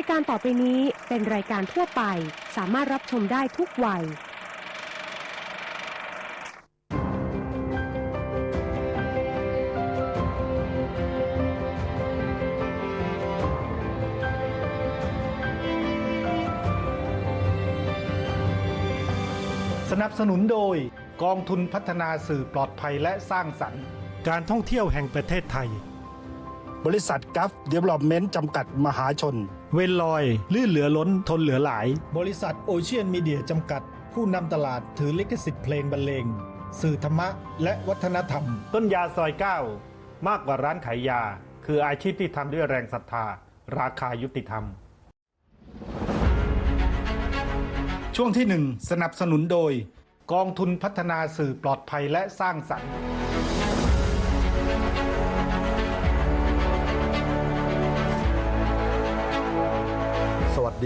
ายการต่อไปนี้เป็นรายการทั่วไป สามารถรับชมได้ทุกวัย สนับสนุนโดยกองทุนพัฒนาสื่อปลอดภัยและสร้างสรรค์ การท่องเที่ยวแห่งประเทศไทย บริษัทกัฟเดเวล็อปเมนต์จำกัดมหาชน เวนลอย ลื่นเหลือล้นทนเหลือหลาย บริษัทโอเชียนมีเดียจำกัด ผู้นำตลาดถือลิขสิทธิ์เพลงบรรเลง สื่อธรรมะ และวัฒนธรรม ต้นยาซอยเก้ามากกว่าร้านขายยา คืออาชีพที่ทำด้วยแรงศรัทธา ราคายุติธรรม ช่วงที่หนึ่งสนับสนุนโดย กองทุนพัฒนาสื่อปลอดภัยและสร้างสรรค์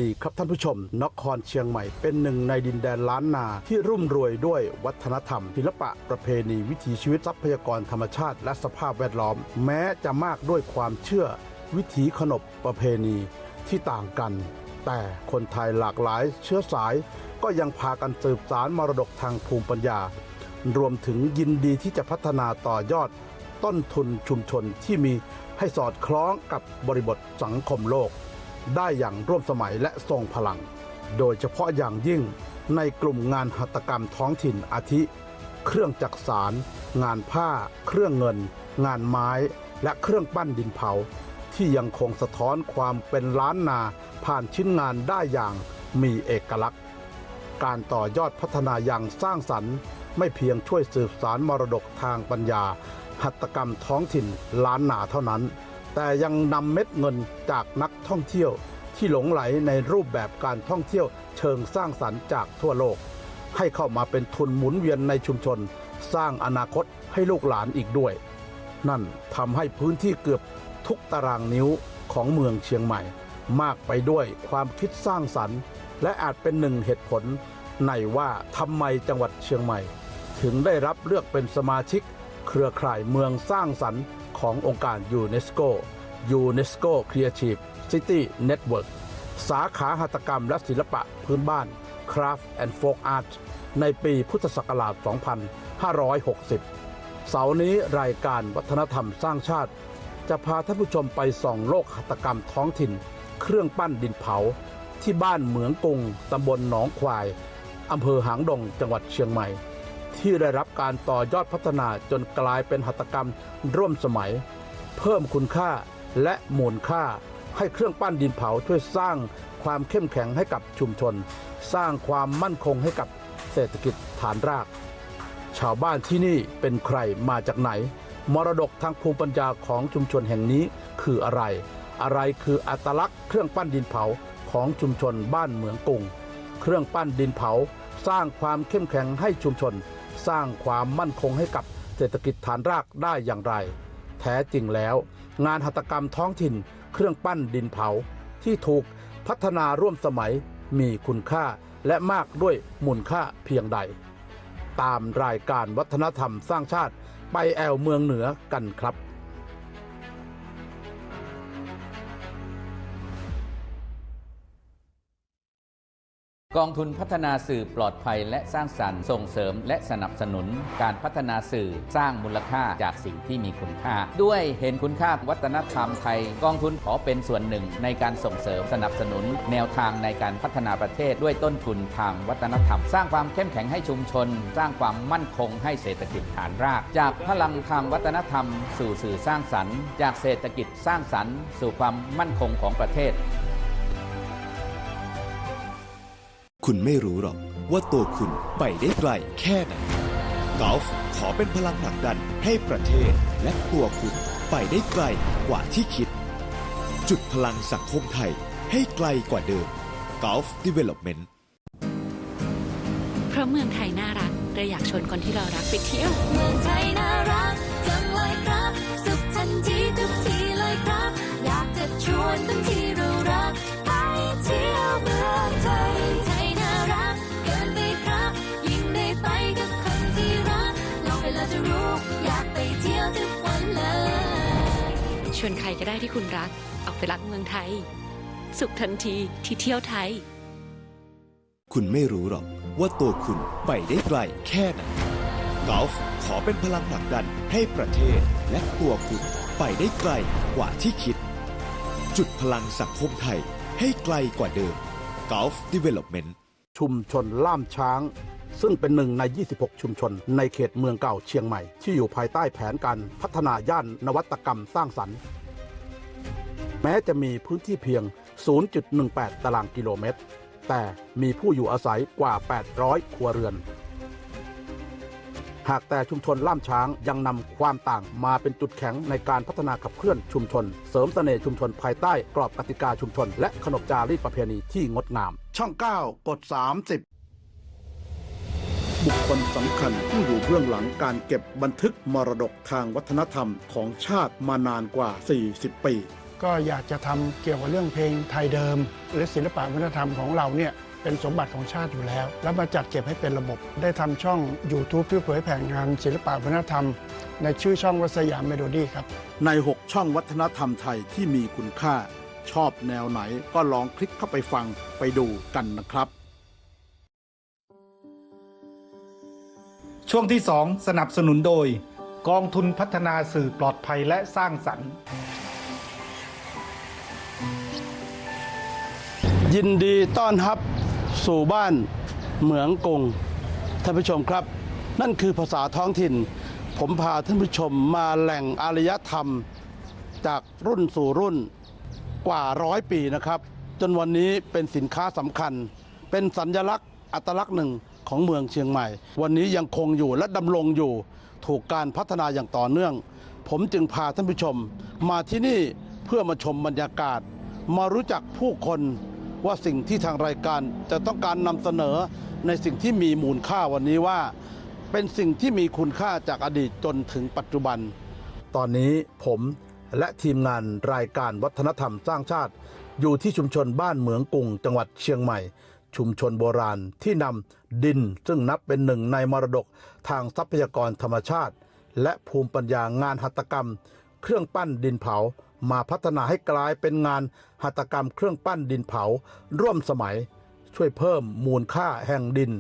ดีครับท่านผู้ชม นครเชียงใหม่เป็นหนึ่งในดินแดนล้านนาที่รุ่มรวยด้วยวัฒนธรรมศิลปะประเพณีวิถีชีวิตทรัพยากรธรรมชาติ และสภาพแวดล้อม แม้จะมากด้วยความเชื่อ วิถีขนบประเพณีที่ต่างกัน แต่คนไทยหลากหลายเชื้อสาย ก็ยังพากันสืบสารมรดกทางภูมิปัญญา รวมถึงยินดีที่จะพัฒนาต่อยอด ต้นทุนชุมชนที่มีให้สอดคล้องกับบริบทสังคมโลก ได้อย่างร่วมสมัยและทรงพลัง โดยเฉพาะอย่างยิ่งในกลุ่มงานหัตถกรรมท้องถิ่นอาทิ เครื่องจักสารงานผ้า เครื่องเงิน งานไม้ และเครื่องปั้นดินเผา ที่ยังคงสะท้อนความเป็นล้านนาผ่านชิ้นงานได้อย่างมีเอกลักษณ์ การต่อยอดพัฒนาอย่างสร้างสรรค์ไม่เพียงช่วยสืบสารมรดกทางปัญญา หัตถกรรมท้องถิ่นล้านนาเท่านั้น แต่ยังนำเม็ดเงินจากนักท่องเที่ยวที่หลงไหลในรูปแบบการท่องเที่ยวเชิงสร้างสรรค์จากทั่วโลก ให้เข้ามาเป็นทุนหมุนเวียนในชุมชน สร้างอนาคตให้ลูกหลานอีกด้วย นั่นทำให้พื้นที่เกือบทุกตารางนิ้วของเมืองเชียงใหม่ มากไปด้วยความคิดสร้างสรรค์ และอาจเป็นหนึ่งเหตุผล ในว่าทำไมจังหวัดเชียงใหม่ ถึงได้รับเลือกเป็นสมาชิก เครือข่ายเมืองสร้างสรรค์ ขององค์การยูเนสโก UNESCO Creative City Network สาขาหัตถกรรมและศิลปะพื้นบ้าน Craft and Folk Art ในปีพุทธศักราช 2560 เสาร์นี้รายการวัฒนธรรมสร้างชาติ จะพาท่านผู้ชมไปส่องโลกหัตถกรรมท้องถิ่น เครื่องปั้นดินเผา ที่บ้านเหมืองกุงตำบลหนองควายอำเภอหางดงจังหวัดเชียงใหม่ ที่ได้รับการต่อยอดพัฒนาจนกลายเป็นหัตถกรรมร่วมสมัย เพิ่มคุณค่าและมูลค่า ให้เครื่องปั้นดินเผาช่วยสร้างความเข้มแข็งให้กับชุมชน สร้างความมั่นคงให้กับเศรษฐกิจฐานราก ชาวบ้านที่นี่เป็นใครมาจากไหน มรดกทางภูมิปัญญาของชุมชนแห่งนี้คืออะไร อะไรคืออัตลักษณ์เครื่องปั้นดินเผาของชุมชนบ้านเหมืองกุงเครื่องปั้นดินเผาสร้างความเข้มแข็งให้ชุมชน สร้างความมั่นคงให้กับเศรษฐกิจฐานรากได้อย่างไร แท้จริงแล้ว งานหัตถกรรมท้องถิ่น เครื่องปั้นดินเผา ที่ถูกพัฒนาร่วมสมัยมีคุณค่าและมากด้วยมูลค่าเพียงใด ตามรายการวัฒนธรรมสร้างชาติไปแอวเมืองเหนือกันครับ กองทุนพัฒนาสื่อปลอดภัยและสร้างสรรค์ส่งเสริม และสนับสนุนการพัฒนาสื่อสร้างมูลค่าจากสิ่งที่มีคุณค่า ด้วยเห็นคุณค่าวัฒนธรรมไทย กองทุนขอเป็นส่วนหนึ่ง ในการส่งเสริมสนับสนุน แนวทางในการพัฒนาประเทศด้วยต้นทุนทางวัฒนธรรม สร้างความเข้มแข็งให้ชุมชน สร้างความมั่นคงให้เศรษฐกิจฐานราก จากพลังทางวัฒนธรรม สู่สื่อสร้างสรรค์ จากเศรษฐกิจสร้างสรรค์ สู่ความมั่นคงของประเทศ คุณไม่รู้หรอกว่าตัวคุณไปได้ไกลแค่ไหนกอล์ฟขอเป็นพลังผลักดันให้ประเทศและตัวคุณไปได้ไกลกว่าที่คิด จุดพลังสังคมไทยให้ไกลกว่าเดิม Golf Development เพราะเมืองไทยน่ารักเราอยากชวนคนที่เรารักไปเที่ยว เมืองไทยน่ารัก ชวนใครก็ได้ที่คุณรัก ออกไปรักเมืองไทย สุขทันทีที่เที่ยวไทย คุณไม่รู้หรอกว่าตัวคุณไปได้ไกลแค่ไหนกอล์ฟขอเป็นพลังผลักดันให้ประเทศและตัวคุณไปได้ไกลกว่าที่คิด จุดพลังสังคมไทยให้ไกลกว่าเดิม Golf Development ชุมชนล่ามช้าง ซึ่งเป็นหนึ่งใน 26 ชุมชน ในเขตเมืองเก่าเชียงใหม่ ที่อยู่ภายใต้แผนการพัฒนาย่านนวัตกรรมสร้างสรรค์ แม้จะมีพื้นที่เพียง 0.18 ตารางกิโลเมตร แต่มีผู้อยู่อาศัยกว่า 800 ครัวเรือน หากแต่ชุมชนล่ามช้างยังนำความต่างมาเป็นจุดแข็งในการพัฒนาขับเคลื่อนชุมชน เสริมเสน่ห์ชุมชนภายใต้กรอบกติกาชุมชน และขนบจารีตประเพณีที่งดงาม ช่อง 9 กด 30 บุคคลสำคัญผู้อยู่เบื้องหลังการเก็บบันทึกมรดกทางวัฒนธรรมของชาติมานานกว่า 40 ปี ก็อยากจะทำเกี่ยวกับเรื่องเพลงไทยเดิม และศิลปะวัฒนธรรมของเราเนี่ยเป็นสมบัติของชาติอยู่แล้ว แล้วมาจัดเก็บให้เป็นระบบ ได้ทำช่อง YouTube ที่เผยแผ่งานศิลปะวัฒนธรรม ในชื่อช่องวัสยามเมโลดี้ครับ ใน 6 ช่องวัฒนธรรมไทยที่มีคุณค่า ชอบแนวไหนก็ลองคลิกเข้าไปฟังไปดูกันนะครับ ช่วงที่ 2 สนับสนุนโดย กองทุนพัฒนาสื่อปลอดภัยและสร้างสรรค์ ยินดีต้อนรับสู่บ้านเหมืองกงท่านผู้ชมครับ นั่นคือภาษาท้องถิ่น ผมพาท่านผู้ชมมาแหล่งอารยธรรม จากรุ่นสู่รุ่นกว่าร้อยปีนะครับ จนวันนี้เป็นสินค้าสำคัญ เป็นสัญลักษณ์อัตลักษณ์หนึ่ง ของเมืองเชียงใหม่ วันนี้ยังคงอยู่และดำรงอยู่ถูกการพัฒนาอย่างต่อเนื่อง ผมจึงพาท่านผู้ชม มาที่นี่เพื่อมาชมบรรยากาศ มารู้จักผู้คนว่าสิ่งที่ทางรายการจะต้องการนำเสนอในสิ่งที่มีมูลค่าวันนี้ว่า เป็นสิ่งที่มีคุณค่าจากอดีตจนถึงปัจจุบัน ตอนนี้ผมและทีมงานรายการวัฒนธรรมสร้างชาติ อยู่ที่ชุมชนบ้านเหมืองกุงจังหวัดเชียงใหม่ ชุมชนโบราณที่นำดินซึ่งนับเป็นหนึ่งในมรดกทางทรัพยากรธรรมชาติ และภูมิปัญญางานหัตถกรรม เครื่องปั้นดินเผามาพัฒนาให้กลายเป็นงานหัตถกรรมเครื่องปั้นดินเผา ร่วมสมัย ช่วยเพิ่มมูลค่าแห่งดิน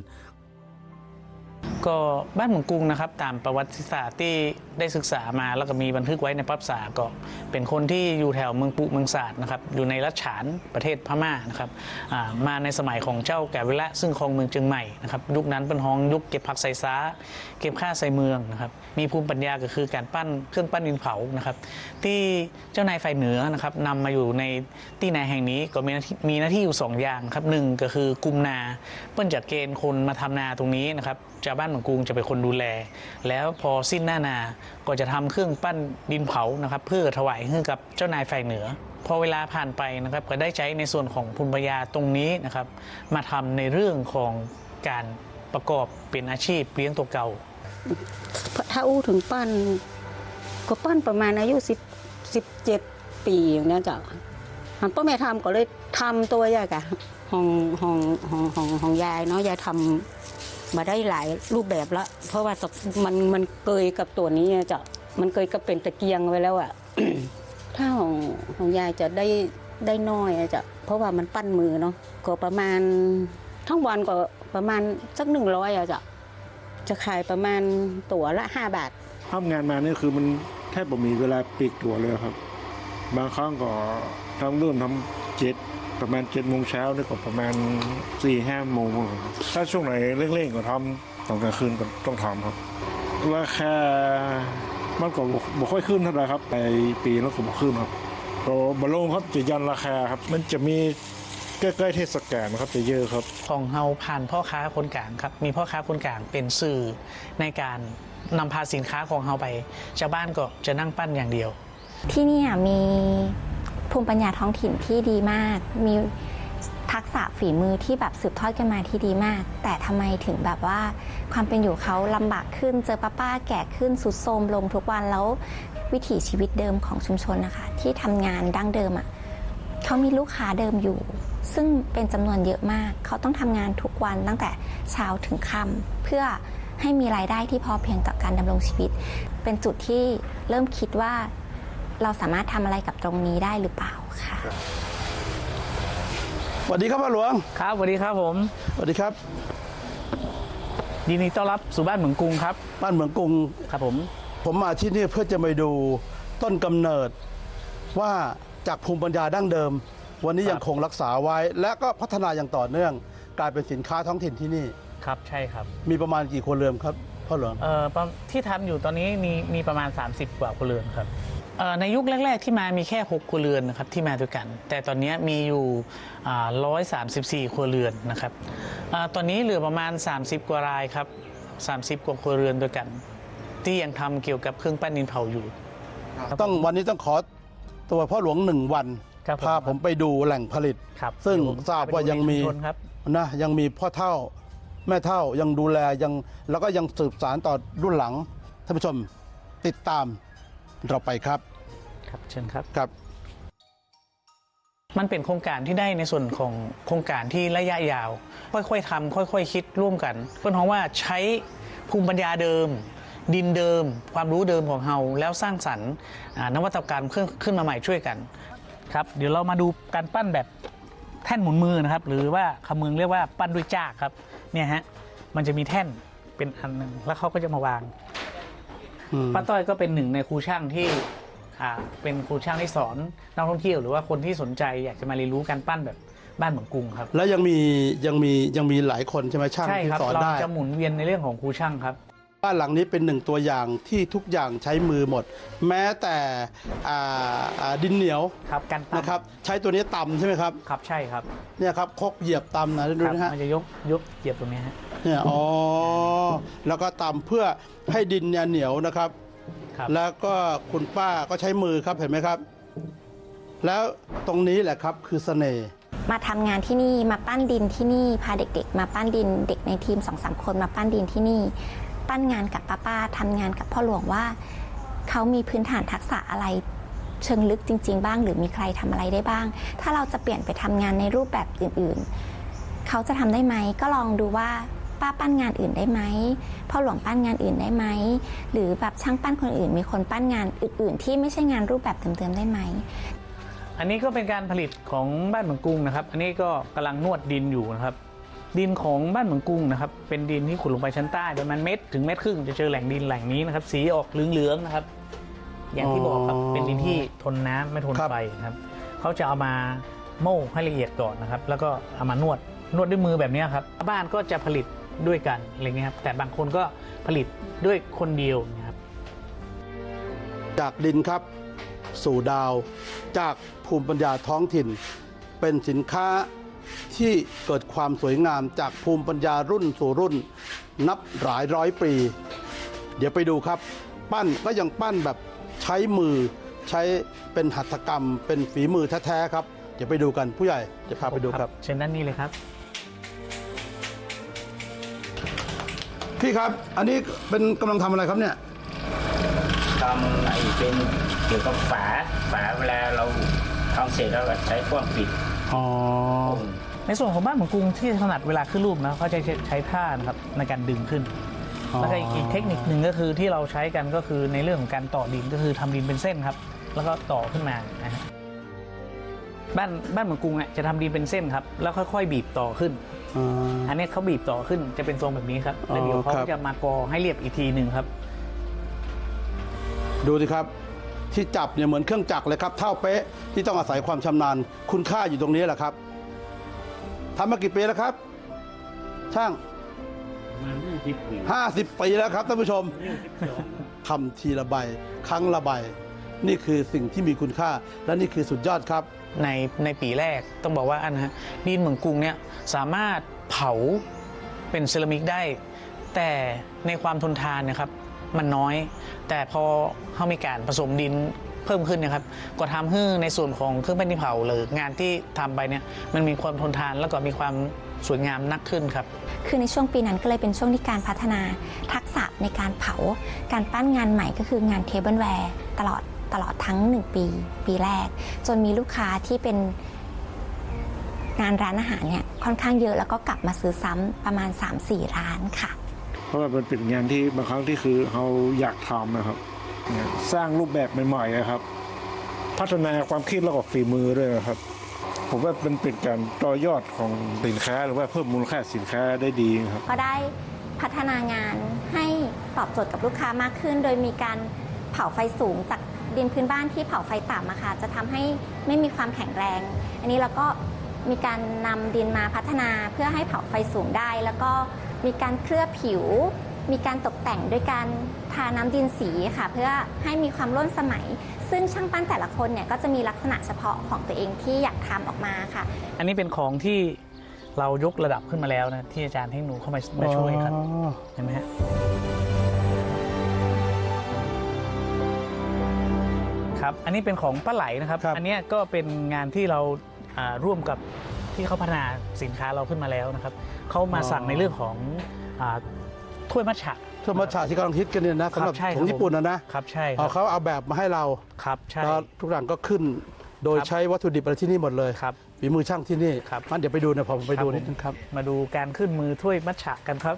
ก็บ้านเมืองกรุงนะครับตามประวัติศาสตร์ที่ได้ศึกษามาแล้วก็มีบันทึกไว้ในประวัติศาสตร์ก็เป็นคนที่อยู่แถวเมืองปุเมืองศาสตร์นะครับอยู่ในรัชฉานประเทศพม่านะครับมาในสมัยของเจ้าแก่เวละซึ่งครองเมืองเชียงใหม่นะครับยุคนั้นเป็นห้องยุคเก็บผักใส่ซ้า เก็บข้าใส่เมืองนะครับมีภูมิปัญญาก็คือการปั้นเครื่องปั้นดินเผานะครับที่เจ้านายฝ่ายเหนือนะครับนำมาอยู่ในที่นาแห่งนี้ก็มีมีหน้าที่อยู่สองอย่างครับหนึ่งก็คือกุมนาเปิ้นจัดเกณฑ์คนมาทำนาตรงนี้นะครับชาวบ้านเมืองกรุงจะเป็นคนดูแล แล้วพอสิ้นหน้านาก็จะทำเครื่องปั้นดินเผานะครับเพื่อถวายให้กับเจ้านายฝ่ายเหนือพอเวลาผ่านไปนะครับก็ได้ใช้ในส่วนของภูมิปัญญาตรงนี้นะครับ มาทำในเรื่องของการประกอบเป็นอาชีพเลี้ยงตัวเก่า ถ้าอู้ถึงปั้นก็ปั้นประมาณอายุสิบสิบเจ็ดปีอย่างนี้จ้ะหันป้าแม่ทำก็เลยทำตัวยายกะหองห้องห้องห้องห้องยายเนาะยายทำ มาได้หลายรูปแบบละเพราะว่าตกมันมันเกยกับตัวนี้จะมันเกยกับเป็นตะเกียงไว้แล้วอะถ้าของของยายจะได้ได้น้อยอะจะเพราะว่ามันปั้นมือเนาะก็ประมาณทั้งวันก็ประมาณสักหนึ่งร้อยอะจะจะขายประมาณตั๋วละ5บาททำงานมาเนี่ยคือมันแทบบ่มีเวลาปลีกตัวเลยครับ บางครั้งก็ทำเรื่อทำเจ็ด ประมาณเจ็ดโมงเช้านี่ก็ประมาณสี่ห้าโมงครับถ้าช่วงไหนเร่งๆก็ทำตอนกลางคืนก็ต้องทำครับราคามันก็บ่บ่ค่อยขึ้นเท่าไหร่ครับไปปีแล้วก็บ่ขึ้นครับก็บอลงครับจะยันราคาครับ มันจะมีใกล้ๆเทศกาลนะครับจะเยอะครับ ของเฮาผ่านพ่อค้าคนกลางครับ มีพ่อค้าคนกลางเป็นสื่อในการนำพาสินค้าของเฮาไปชาวบ้านก็จะนั่งปั้นอย่างเดียว ที่เนี่ยมี ภูมิปัญญาท้องถิ่นที่ดีมาก มีทักษะฝีมือที่แบบสืบทอดกันมาที่ดีมาก แต่ทำไมถึงแบบว่า ความเป็นอยู่เขาลำบากขึ้น เจอป้าป้าแก่ขึ้นสุดโทรมลงทุกวันแล้ววิถีชีวิตเดิมของชุมชนนะคะที่ทำงานดั้งเดิมอะ่ะเขามีลูกค้าเดิมอยู่ ซึ่งเป็นจำนวนเยอะมาก เขาต้องทำงานทุกวันตั้งแต่เช้าถึงค่ำเพื่อให้มีรายได้ที่พอเพียงกับการดำรงชีวิต เป็นจุดที่เริ่มคิดว่า เราสามารถทำอะไรกับตรงนี้ได้หรือเปล่าค่ะ สวัสดีครับพ่อหลวงครับสวัสดีครับผม สวัสดีครับ ยินดีต้อนรับสู่บ้านเหมืองกรุงครับ บ้านเหมืองกรุง ครับผม ผมมาที่นี่เพื่อจะไปดูต้นกำเนิด ว่าจากภูมิปัญญาดั้งเดิม วันนี้ครับยังคงรักษาไว้ และก็พัฒนาอย่างต่อเนื่อง กลายเป็นสินค้าท้องถิ่นที่นี่ ครับ ใช่ครับมีประมาณกี่ครัวเรือนครับพ่อหลวง เอ่อประที่ทำอยู่ตอนนี้มีมีประมาณ 30 กว่าครัวเรือนครับเอ่อ ในยุคแรก ๆ ที่มามีแค่ 6 ครัวเรือนนะครับที่มาด้วยกัน แต่ตอนนี้มีอยู่อ่า134 ครัวเรือนนะครับอ่าตอนนี้เหลือประมาณ 30 กว่ารายครับ 30 กว่าครัวเรือนด้วยกัน ที่ยังทำเกี่ยวกับเครื่องปั้นดินเผาอยู่ต้องวันนี้ต้องขอตัวพ่อหลวงหนึ่งวันครับผมพาผมไปดูแหล่งผลิตครับซึ่งเดี๋ยวผมทราบว่ายังมีไปดูในชุมชนครับนะยังมีพ่อเท่าแม่เท่ายังดูแลยังแล้วก็ยังสืบสารต่อรุ่นหลังท่านผู้ชมติดตาม เราไปครับครับเชิญครับครับ มันเป็นโครงการที่ได้ในส่วนของโครงการที่ระยะยาว ค่อยๆทำค่อยๆคิดร่วมกันเพื่อเพราะว่าใช้ภูมิปัญญาเดิม ดินเดิม ความรู้เดิมของเฮาแล้วสร้างสรรค์อ่านวัตกรรมขึ้นขึ้นมาใหม่ช่วยกันครับเดี๋ยวเรามาดูการปั้นแบบแท่นหมุนมือนะครับ หรือว่าคำเมืองเรียกว่าปั้นด้วยจากครับเนี่ยฮะมันจะมีแท่นเป็นอันหนึ่งแล้วเขาก็จะมาวางอืม ป้าต้อยก็เป็นหนึ่งในครูช่างที่อ่าเป็นครูช่างที่สอนนักท่องเที่ยวหรือว่าคนที่สนใจอยากจะมาเรียนรู้การปั้นแบบบ้านเหมืองกรุงครับ แล้วยังมียังมียังมีหลายคนใช่ไหมช่างใช่ที่ครับสอนเราได้จะหมุนเวียนในเรื่องของครูช่างครับบ้านหลังนี้เป็นหนึ่งตัวอย่างที่ทุกอย่างใช้มือหมด แม้แต่อ่าอ่าดินเหนียวครับการปั้นนะครับ ใช้ตัวนี้ตำใช่ไหมครับครับใช่ครับเนี่ยครับครกเหยียบตำนะดูครับนะฮะมันจะยกยกเหยียบตรงนี้ฮะ เนี่ยอ๋อแล้วก็ตำเพื่อให้ดินเนี่ยเหนียวนะครับ ครับ แล้วก็คุณป้าก็ใช้มือครับเห็นไหมครับ แล้วตรงนี้แหละครับคือเสน่ห์ มาทำงานที่นี่มาปั้นดินที่นี่พาเด็กๆ มาปั้นดินเด็กในทีมสองสามคนมาปั้นดินที่นี่ ปั้นงานกับป้าป้าๆทำงานกับพ่อหลวงว่าเขามีพื้นฐานทักษะอะไรเชิงลึกจริง ๆ บ้าง หรือมีใครทำอะไรได้บ้าง ถ้าเราจะเปลี่ยนไปทำงานในรูปแบบอื่นๆ เขาจะทำได้ไหมก็ลองดูว่า ป้าปั้นงานอื่นได้ไหมพ่อหลวงปั้นงานอื่นได้ไหมหรือแบบช่างปั้นคนอื่น มีคนปั้นงานอื่น ๆ ที่ไม่ใช่งานรูปแบบเดิมๆได้ไหมอันนี้ก็เป็นการผลิตของบ้านเหมืองกรุงนะครับ อันนี้ก็กำลังนวดดินอยู่นะครับ ดินของบ้านเหมืองกรุงนะครับ เป็นดินที่ขุดลงไปชั้นใต้ประมาณเม็ดถึงเม็ดครึ่งจะเจอแหล่งดินแหล่งนี้นะครับ สีออกเหลืองๆนะครับ อย่างที่บอกครับอ๋อเป็นดินที่ทนน้ำไม่ทนครับไฟนะครับเขาจะเอามาโม่ให้ละเอียดก่อนนะครับ แล้วก็เอามานวดนวดด้วยมือแบบนี้ครับ บ้านก็จะผลิต ด้วยกันอะไรเงี้ยครับแต่บางคนก็ผลิตด้วยคนเดียวนะครับจากดินครับ สู่ดาว จากภูมิปัญญาท้องถิ่น เป็นสินค้าที่เกิดความสวยงามจากภูมิปัญญารุ่นสู่รุ่น นับหลายร้อยปี เดี๋ยวไปดูครับ ปั้นก็ยังปั้นแบบใช้มือ ใช้เป็นหัตถกรรม เป็นฝีมือแท้ๆครับ เดี๋ยวไปดูกันผู้ใหญ่จะพาไปดูครับ เชิญด้านนี้เลยครับ พี่ครับ อันนี้เป็นกำลังทำอะไรครับเนี่ยทำไอ้เป็นเกี่ยวกับฝาฝาเวลาเราทำเสร็จแล้วก็ใช้พ่วงปิดอ๋อในส่วนของบ้านเหมืองกรุงที่ถนัดเวลาขึ้นรูปนะเขาจะใช้ผ้านะครับในการดึงขึ้นอ๋อแล้วก็อีกเทคนิคหนึ่งก็คือที่เราใช้กันก็คือในเรื่องของการต่อดินก็คือทำดินเป็นเส้นครับ แล้วก็ต่อขึ้นมานะฮะบ้านบ้านเหมืองกรุงอะจะทำดินเป็นเส้นครับ แล้วค่อย ๆ บีบต่อขึ้น อ๋ออันนี้เขาบีบต่อขึ้นจะเป็นทรงแบบนี้ครับแล้วเดี๋ยวอ๋อเขาครับ จะมากอให้เรียบอีกทีหนึ่งครับ ดูสิครับ ที่จับเนี่ยเหมือนเครื่องจักรเลยครับ เท่าเป๊ะที่ต้องอาศัยความชำนาญ คุณค่าอยู่ตรงนี้แหละครับทำมากี่ปีแล้วครับ ช่าง50ปีแล้วครับท่านผู้ชมทำทีละใบ ครั้งละใบ นี่คือสิ่งที่มีคุณค่า และนี่คือสุดยอดครับ ในในปีแรกต้องบอกว่าอันนะฮะดินเหมืองกรุงเนี่ยสามารถเผาเป็นเซรามิกได้ แต่ในความทนทานเนะครับมันน้อย แต่พอเขามีการผสมดินเพิ่มขึ้นนะครับ ก็ทำให้ในส่วนของเครื่องปั้นดินเผาหรืองานที่ทำไปเนี่ยมันมีความทนทานแล้วก็มีความสวยงามนักขึ้นครับ คือในช่วงปีนั้นก็เลยเป็นช่วงที่การพัฒนาทักษะในการเผา การปั้นงานใหม่ก็คืองานเทเบิลแวร์ตลอด ตลอดทั้ง 1 ปี ปีแรก จนมีลูกค้าที่เป็นงานร้านอาหารเนี่ยค่อนข้างเยอะแล้วก็กลับมาซื้อซ้ำประมาณ 3-4 ร้านค่ะ เพราะว่ามันเป็นงานที่บางครั้งที่คือเราอยากทำนะครับเนี่ยสร้างรูปแบบใหม่ๆนะครับ พัฒนาความคิดแล้วก็ฝีมือด้วยนะครับ ผมว่ามันเป็นการต่อยอดของสินค้าหรือว่าเพิ่มมูลค่าสินค้าได้ดีครับ ก็ได้พัฒนางานให้ตอบโจทย์กับลูกค้ามากขึ้น โดยมีการเผาไฟสูงจาก ดินพื้นบ้านที่เผาไฟต่ำอะค่ะจะทำให้ไม่มีความแข็งแรง อันนี้เราก็มีการนำดินมาพัฒนาเพื่อให้เผาไฟสูงได้ แล้วก็มีการเคลือบผิว มีการตกแต่งด้วยการทาน้ำดินสีค่ะ เพื่อให้มีความร่วมสมัย ซึ่งช่างปั้นแต่ละคนเนี่ยก็จะมีลักษณะเฉพาะของตัวเองที่อยากทำออกมาค่ะ อันนี้เป็นของที่เรายกระดับขึ้นมาแล้วนะที่อาจารย์ให้หนูเข้ามามาช่วยครับอ๋อเห็นไหมฮะ ครับ อันนี้เป็นของป้าไหลนะครับ อันเนี้ยก็เป็นงานที่เราอ่าร่วมกับที่เขาพัฒนาสินค้าเราขึ้นมาแล้วนะครับเขามาสั่งในเรื่องของอาถ้วยมัทฉะถ้วยมัทฉะที่กำลังฮิตกันเนี่ยนะครัสำบหรับใช่ของญี่ปุ่นนะนะครับใช่คเอารับเขาเอาแบบมาให้เราครับใช่ แล้วทุกอย่างก็ขึ้น โดยครับ ใช้วัตถุดิบอะไรที่นี่หมดเลยครับ ฝีมือช่างที่นี่ครับงั้นเดี๋ยวไปดูนะผมไปดูครับนิดนึงครับ มาดูการขึ้นมือถ้วยมัทฉะกันครับ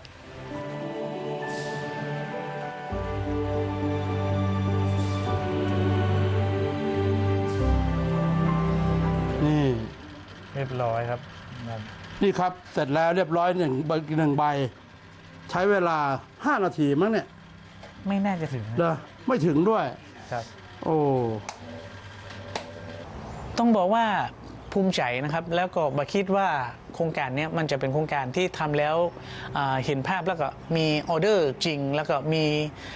เรียบร้อยครับ นี่ครับเสร็จแล้วเรียบร้อยหนึ่งใบหนึ่งใบ ใช้เวลา5นาทีมั้งเนี่ยไม่น่าจะถึงนะเหรอไม่ถึงด้วย ครับ โอ้ ต้องบอกว่าภูมิใจนะครับ แล้วก็มาคิดว่าโครงการเนี้ยมันจะเป็นโครงการที่ทำแล้วอ่าเห็นภาพแล้วก็มีออเดอร์จริง แล้วก็มี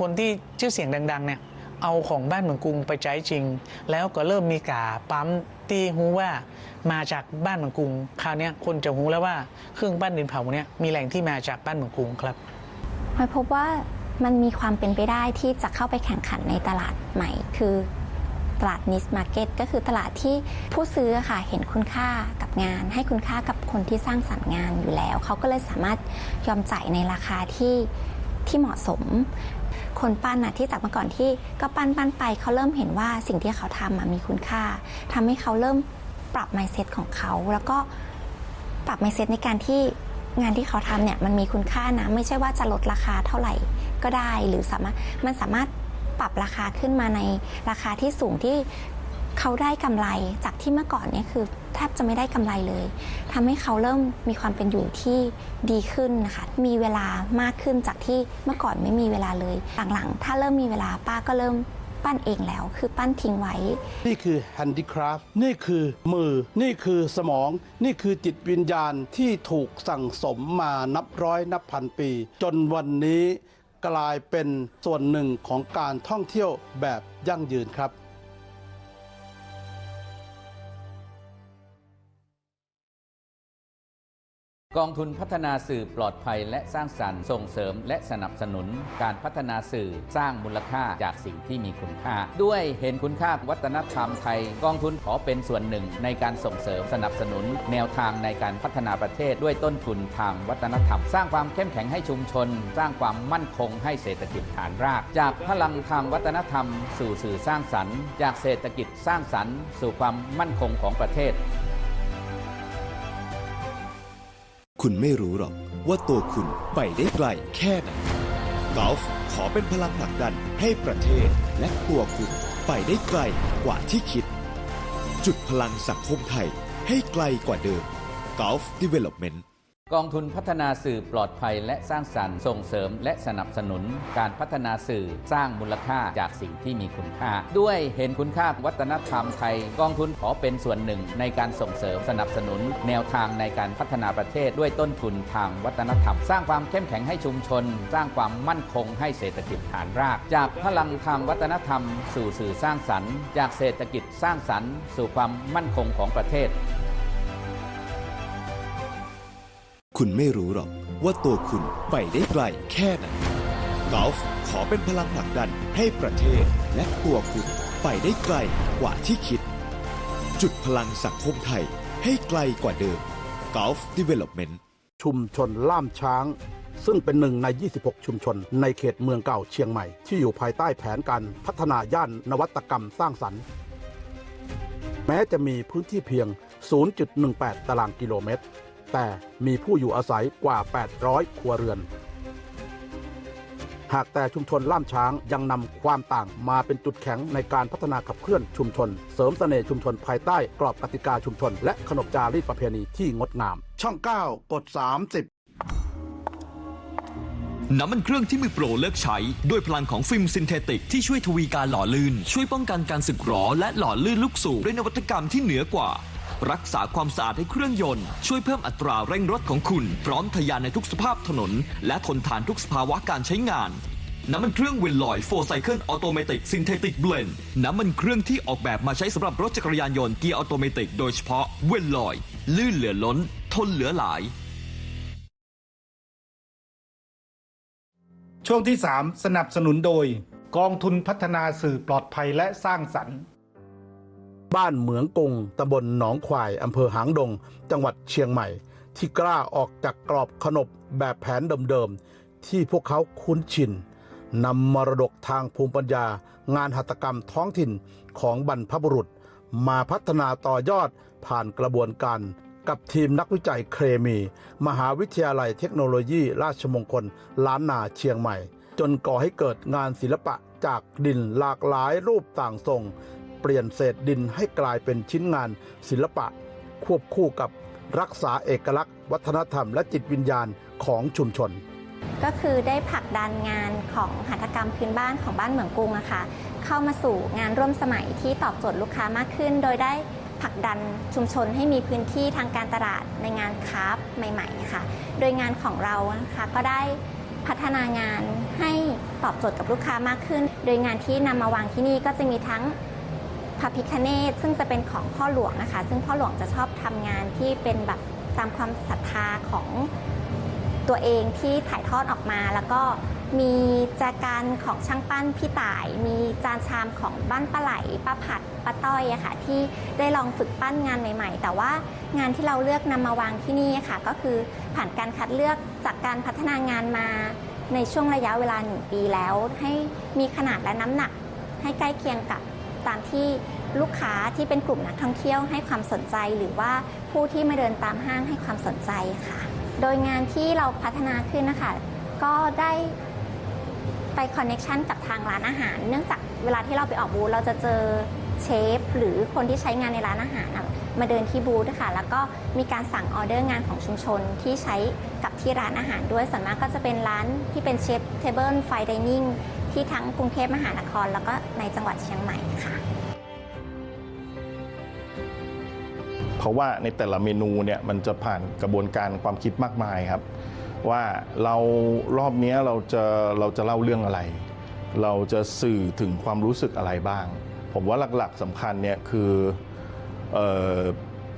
คนที่ชื่อเสียงดังๆเนี่ย เอาของบ้านเมืองกรุงไปใช้จริง แล้วก็เริ่มมีกาปั๊มที่รู้ว่ามาจากบ้านเมืองกรุง คราวนี้คนจะรู้แล้วว่าเครื่องปั้นดินเผาเนี่ยมีแหล่งที่มาจากบ้านเมืองกรุงครับพลอยพบว่ามันมีความเป็นไปได้ที่จะเข้าไปแข่งขันในตลาดใหม่ คือตลาดนิสมาร์เก็ตก็คือตลาดที่ผู้ซื้อค่ะเห็นคุณค่ากับงาน ให้คุณค่ากับคนที่สร้างสรรค์งานอยู่แล้ว เขาก็เลยสามารถยอมจ่ายในราคาที่ที่เหมาะสม คนปั้นนะที่จากเมื่อก่อนที่ก็ปั้นปั้นไปเขาเริ่มเห็นว่าสิ่งที่เขาทำมีคุณค่าทำให้เขาเริ่มปรับ mindset ของเขา แล้วก็ปรับ mindset ในการที่งานที่เขาทำเนี่ยมันมีคุณค่านะ ไม่ใช่ว่าจะลดราคาเท่าไหร่ก็ได้ หรือสามารถมันสามารถปรับราคาขึ้นมาในราคาที่สูงที่ เขาได้กำไรจากที่เมื่อก่อนเนี่ยคือแทบจะไม่ได้กำไรเลยทำให้เขาเริ่มมีความเป็นอยู่ที่ดีขึ้นนะคะ มีเวลามากขึ้นจากที่เมื่อก่อนไม่มีเวลาเลย หลังๆ ถ้าเริ่มมีเวลาป้าก็เริ่มปั้นเองแล้วคือปั้นทิ้งไว้ นี่คือแฮนดิคราฟนี่คือมือ นี่คือสมอง นี่คือจิตวิญญาณที่ถูกสั่งสมมานับร้อยนับพันปี จนวันนี้กลายเป็นส่วนหนึ่งของการท่องเที่ยวแบบยั่งยืนครับ กองทุนพัฒนาสื่อปลอดภัยและสร้างสรรค์ส่งเสริมและสนับสนุนการพัฒนาสื่อสร้างมูลค่าจากสิ่งที่มีคุณค่า ด้วยเห็นคุณค่าวัฒนธรรมไทย กองทุนขอเป็นส่วนหนึ่งในการส่งเสริมสนับสนุน แนวทางในการพัฒนาประเทศด้วยต้นทุนทางวัฒนธรรม สร้างความเข้มแข็งให้ชุมชน สร้างความมั่นคงให้เศรษฐกิจฐานราก จากพลังทางวัฒนธรรม สู่สื่อสร้างสรรค์ จากเศรษฐกิจสร้างสรรค์ สู่ความมั่นคงของประเทศ คุณไม่รู้หรอกว่าตัวคุณไปได้ไกลแค่ไหนกอล์ฟขอเป็นพลังผลักดันให้ประเทศและตัวคุณไปได้ไกลกว่าที่คิด จุดพลังสังคมไทยให้ไกลกว่าเดิม Golf Development กองทุนพัฒนาสื่อปลอดภัยและสร้างสรรค์ส่งเสริม และสนับสนุนการพัฒนาสื่อสร้างมูลค่าจากสิ่งที่มีคุณค่า ด้วยเห็นคุณค่าวัฒนธรรมไทย กองทุนขอเป็นส่วนหนึ่งในการส่งเสริมสนับสนุน แนวทางในการพัฒนาประเทศด้วยต้นทุนทางวัฒนธรรม สร้างความเข้มแข็งให้ชุมชน สร้างความมั่นคงให้เศรษฐกิจฐานราก จากพลังทางวัฒนธรรม สู่สื่อสร้างสรรค์ จากเศรษฐกิจสร้างสรรค์ สู่ความมั่นคงของประเทศ คุณไม่รู้หรอกว่าตัวคุณไปได้ไกลแค่ไหนกอล์ฟขอเป็นพลังผลักดันให้ประเทศและตัวคุณไปได้ไกลกว่าที่คิด จุดพลังสังคมไทยให้ไกลกว่าเดิม Golf Development ชุมชนล่ามช้าง ซึ่งเป็นหนึ่งใน 26 ชุมชน ในเขตเมืองเก่าเชียงใหม่ ที่อยู่ภายใต้แผนการพัฒนาย่านนวัตกรรมสร้างสรรค์ แม้จะมีพื้นที่เพียง 0.18 ตารางกิโลเมตร แต่มีผู้อยู่อาศัยกว่า 800 ครัวเรือน หากแต่ชุมชนล่ามช้างยังนำความต่างมาเป็นจุดแข็งในการพัฒนาขับเคลื่อนชุมชน เสริมเสน่ห์ชุมชนภายใต้กรอบกติกาชุมชน และขนบจารีตประเพณีที่งดงาม ช่อง 9 กด 30น้ำมันเครื่องที่มือโปรเลิกใช้ด้วยพลังของฟิล์มซินเทติกที่ช่วยทวีการหล่อลื่น ช่วยป้องกันการสึกหรอและหล่อลื่นลูกสูบด้วยนวัตกรรมที่เหนือกว่า รักษาความสะอาดให้เครื่องยนต์ ช่วยเพิ่มอัตราเร่งรถของคุณ พร้อมทะยานในทุกสภาพถนน และทนทานทุกสภาวะการใช้งาน น้ำมันเครื่องเวนลอยโฟไซเคิลออโตเมติกซินเทติกเบลนน้ำมันเครื่องที่ออกแบบมาใช้สำหรับรถจักรยานยนต์เกียร์ออโตเมติกโดยเฉพาะเวนลอย ลื่นเหลือล้น ทนเหลือหลาย ช่วงที่ 3 สนับสนุนโดย กองทุนพัฒนาสื่อปลอดภัยและสร้างสรรค์ บ้านเหมืองกงตำบลหนองควายอำเภอหางดง จังหวัดเชียงใหม่ ที่กล้าออกจากกรอบขนบแบบแผนเดิมๆ ที่พวกเขาคุ้นชินนำมรดกทางภูมิปัญญา งานหัตถกรรมท้องถิ่นของบรรพบุรุษ มาพัฒนาต่อยอดผ่านกระบวนการ กับทีมนักวิจัยเคมี มหาวิทยาลัยเทคโนโลยี ราชมงคลล้านนาเชียงใหม่ จนก่อให้เกิดงานศิลปะจากดินหลากหลายรูปต่างทรง เปลี่ยนเศษดินให้กลายเป็นชิ้นงานศิลปะ ควบคู่กับรักษาเอกลักษณ์ วัฒนธรรมและจิตวิญญาณของชุมชน ก็คือได้ผลักดันงานของหัตถกรรมพื้นบ้านของบ้านเหมืองกรุงอะค่ะเข้ามาสู่งานร่วมสมัยที่ตอบโจทย์ลูกค้ามากขึ้น โดยได้ผลักดันชุมชนให้มีพื้นที่ทางการตลาดในงานคราฟใหม่ๆค่ะ โดยงานของเรานะคะก็ได้พัฒนางานให้ตอบโจทย์กับลูกค้ามากขึ้น โดยงานที่นำมาวางที่นี่ก็จะมีทั้ง พระพิคเนตซึ่งจะเป็นของพ่อหลวงนะคะ ซึ่งพ่อหลวงจะชอบทำงานที่เป็นแบบตามความศรัทธาของตัวเองที่ถ่ายทอดออกมา แล้วก็มีแจกันของช่างปั้นพี่ต่าย มีจานชามของบ้านป้าไหลป้าผัดป้าต้อยอะค่ะ ที่ได้ลองฝึกปั้นงานใหม่ ๆ แต่ว่างานที่เราเลือกนำมาวางที่นี่ค่ะ ก็คือผ่านการคัดเลือกจากการพัฒนางานมาในช่วงระยะเวลาหนึ่งปีแล้ว ให้มีขนาดและน้ำหนักให้ใกล้เคียงกับ ตามที่ลูกค้าที่เป็นกลุ่มนักท่องเที่ยวให้ความสนใจ หรือว่าผู้ที่มาเดินตามห้างให้ความสนใจค่ะ โดยงานที่เราพัฒนาขึ้นนะคะ ก็ได้ไปคอนเน็ชันกับทางร้านอาหาร เนื่องจากเวลาที่เราไปออกบูธเราจะเจอเชฟหรือคนที่ใช้งานในร้านอาหารมาเดินที่บูธค่ะ แล้วก็มีการสั่งออเดอร์งานของชุมชนที่ใช้กับที่ร้านอาหารด้วยส่วนมากก็จะเป็นร้านที่เป็นเชฟเทเบิลไฟดิเนิ่ง ที่ทั้งกรุงเทพมหานคร แล้วก็ในจังหวัดเชียงใหม่ค่ะ เพราะว่าในแต่ละเมนูเนี่ยมันจะผ่านกระบวนการความคิดมากมายครับ ว่าเรารอบนี้เราจะเราจะเล่าเรื่องอะไร เราจะสื่อถึงความรู้สึกอะไรบ้าง ผมว่าหลักๆสำคัญเนี่ยคือเออ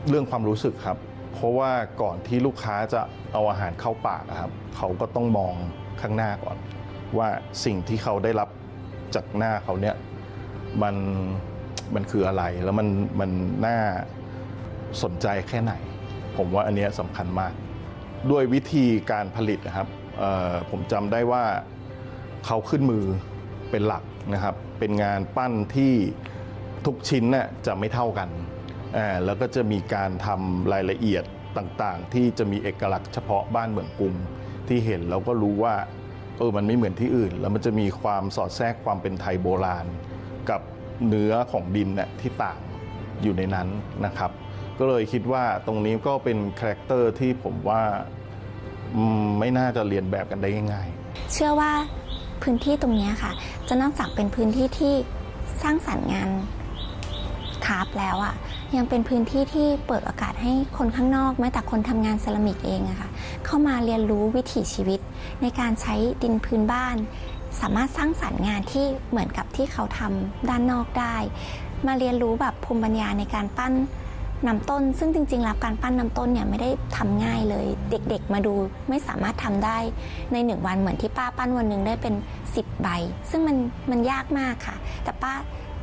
เรื่องความรู้สึกครับ เพราะว่าก่อนที่ลูกค้าจะเอาอาหารเข้าปากอะครับ เขาก็ต้องมองข้างหน้าก่อน ว่าสิ่งที่เขาได้รับจากหน้าเขาเนี่ยมันมันคืออะไรแล้วมันมันน่าสนใจแค่ไหน ผมว่าอันเนี้ยสำคัญมาก ด้วยวิธีการผลิตนะครับผมจำได้ว่าเขาขึ้นมือเป็นหลักนะครับ เป็นงานปั้นที่ทุกชิ้นน่ะจะไม่เท่ากัน แล้วก็จะมีการทำรายละเอียดต่างๆ ที่จะมีเอกลักษณ์เฉพาะบ้านเหมืองกรุงที่เห็นเราก็รู้ว่า เออมันไม่เหมือนที่อื่น แล้วมันจะมีความสอดแทรกความเป็นไทยโบราณ กับเนื้อของดินน่ะที่ต่างอยู่ในนั้นนะครับ ก็เลยคิดว่าตรงนี้ก็เป็นคาแรคเตอร์ที่ผมว่าไม่น่าจะเรียนแบบกันได้ง่ายๆ เชื่อว่าพื้นที่ตรงนี้ค่ะ จะนอกจากเป็นพื้นที่ที่สร้างสรรค์งาน คาฟต์แล้วอะ่ะยังเป็นพื้นที่ที่เปิดโอกาสให้คนข้างนอกแม้แต่คนทำงานเซรามิกเองอะค่ะเข้ามาเรียนรู้วิถีชีวิต ในการใช้ดินพื้นบ้าน สามารถสร้างสรรค์งานที่เหมือนกับที่เขาทำด้านนอกได้ มาเรียนรู้แบบภูมิปัญญาในการปั้นน้ำต้น ซึ่งจริงๆแล้วการปั้นน้ำต้นเนี่ยไม่ได้ทำง่ายเลย เด็กๆมาดูไม่สามารถทำได้ในหนึ่งวันเหมือนที่ป้าปั้นวันหนึ่งได้เป็น 10 ใบ ซึ่งมันมันยากมากค่ะ แต่ป้า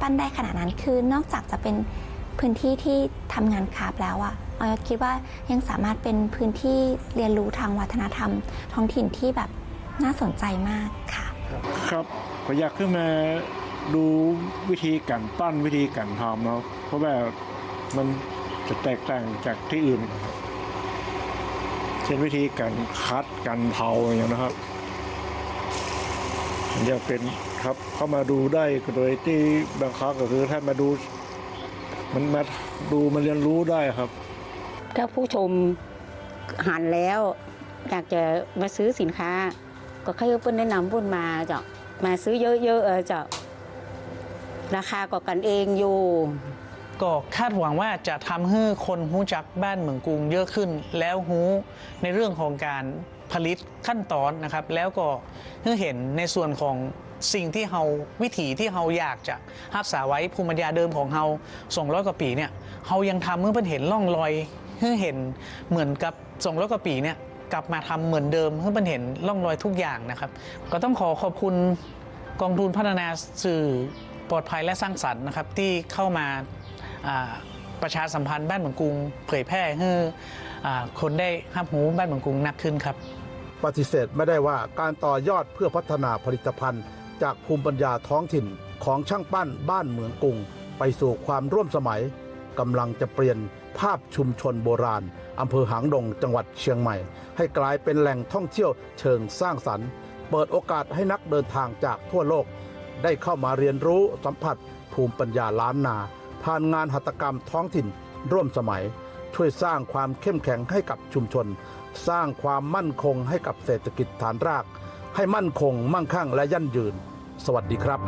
ปั้นได้ขนาดนั้นคือนอกจากจะเป็นพื้นที่ที่ทำงานคราฟแล้วอะออยคิดว่ายังสามารถเป็นพื้นที่เรียนรู้ทางวัฒนธรรม ท้องถิ่นที่แบบน่าสนใจมากค่ะ ครับก็อยากขึ้นมาดูวิธีการปั้นวิธีการทำเนาะเพราะว่ามันจะแตกต่างจากที่อื่น เช่นวิธีการคัดการเผาอย่างนี้นะครับ ยังเป็นครับเข้ามาดูได้โดยที่บางครั้งก็คือถ้ามาดู มันมาดูมาเรียนรู้ได้ครับ ถ้าผู้ชมหันแล้ว อยากจะมาซื้อสินค้า ก็ให้เปิ้ลแนะนำเปิ้ลมาจ้ามาซื้อเยอะๆเออจ้าราคาก็กันเองอยู่ ก็คาดหวังว่าจะทำให้คนหู้จักบ้านเมืองกรุงเยอะขึ้น แล้วหู้ในเรื่องของการ ผลิตขั้นตอนนะครับ แล้วก็เห็นในส่วนของสิ่งที่เฮาวิถีที่เฮาอยากจะรักษาไว้ภูมิปัญญาเดิมของเฮา200กว่าปีเนี่ยเฮายังทำเมื่อเพิ่นเห็นร่องรอยให้เห็นเหมือนกับ200กว่าปีเนี่ยกลับมาทำเหมือนเดิมให้เพิ่นเห็นร่องรอยทุกอย่างนะครับ ก็ต้องขอขอบคุณกองทุนพัฒนาสื่อปลอดภัยและสร้างสรรค์นะครับที่เข้ามาประชาสัมพันธ์บ้านเหมืองกรุงเผยแพร่ให้อ่า คนได้รับรู้บ้านเมืองกรุงนักขึ้นครับ ปฏิเสธไม่ได้ว่าการต่อยอดเพื่อพัฒนาผลิตภัณฑ์ จากภูมิปัญญาท้องถิ่นของช่างปั้นบ้านเมืองกรุง ไปสู่ความร่วมสมัยกำลังจะเปลี่ยนภาพชุมชนโบราณอำเภอหางดงจังหวัดเชียงใหม่ ให้กลายเป็นแหล่งท่องเที่ยวเชิงสร้างสรรค์ เปิดโอกาสให้นักเดินทางจากทั่วโลก ได้เข้ามาเรียนรู้สัมผัสภูมิปัญญาล้านนา ผ่านงานหัตถกรรมท้องถิ่นร่วมสมัย ช่วยสร้างความเข้มแข็งให้กับชุมชน สร้างความมั่นคงให้กับเศรษฐกิจฐานราก ให้มั่นคงมั่งคั่งและยั่งยืน สวัสดีครับ